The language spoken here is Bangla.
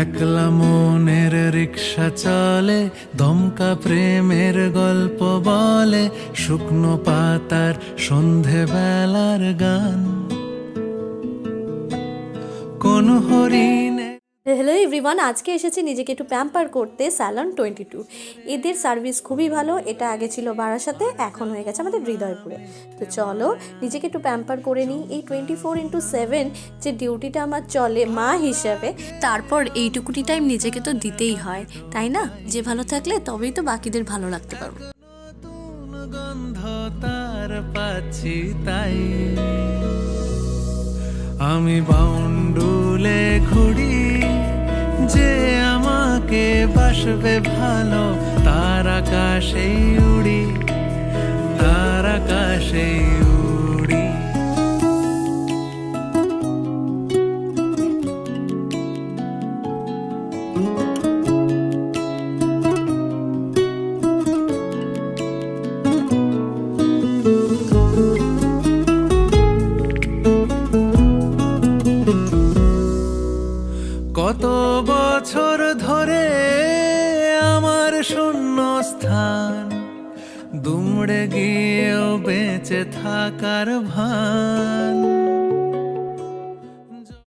একলা মনের রিক্সা চলে, দমকা প্রেমের গল্প বলে, শুকনো পাতার সন্ধে বেলার গান। কোন হরিণে হ্যালো এভরিওয়ান আজকে এসেছি নিজেকে একটু প্যাম্পার করতে স্যালন টোয়েন্টি টু এদের সার্ভিস খুবই ভালো, এটা আগে ছিল বারাসাতে, এখন হয়ে গেছে আমাদের হৃদয়পুরে। তো চলো, নিজেকে একটু প্যাম্পার করে নিই। এই টোয়েন্টি ফোর ইন্টু সেভেন যে ডিউটিটা আমার চলে মা হিসাবে, তারপর এইটুকুটি টাইম নিজেকে তো দিতেই হয়, তাই না? যে ভালো থাকলে তবেই তো বাকিদের ভালো রাখতে পারব। তাই। আমি বাউন্ডুলে ঘুরি আমাকে বাসবে ভালো তার আকাশেই উড়ি তার আকাশেই উড়ি। কত বছর ধরে শূন্য স্থান দুমড়ে গিয়েও বেঁচে থাকার ভান।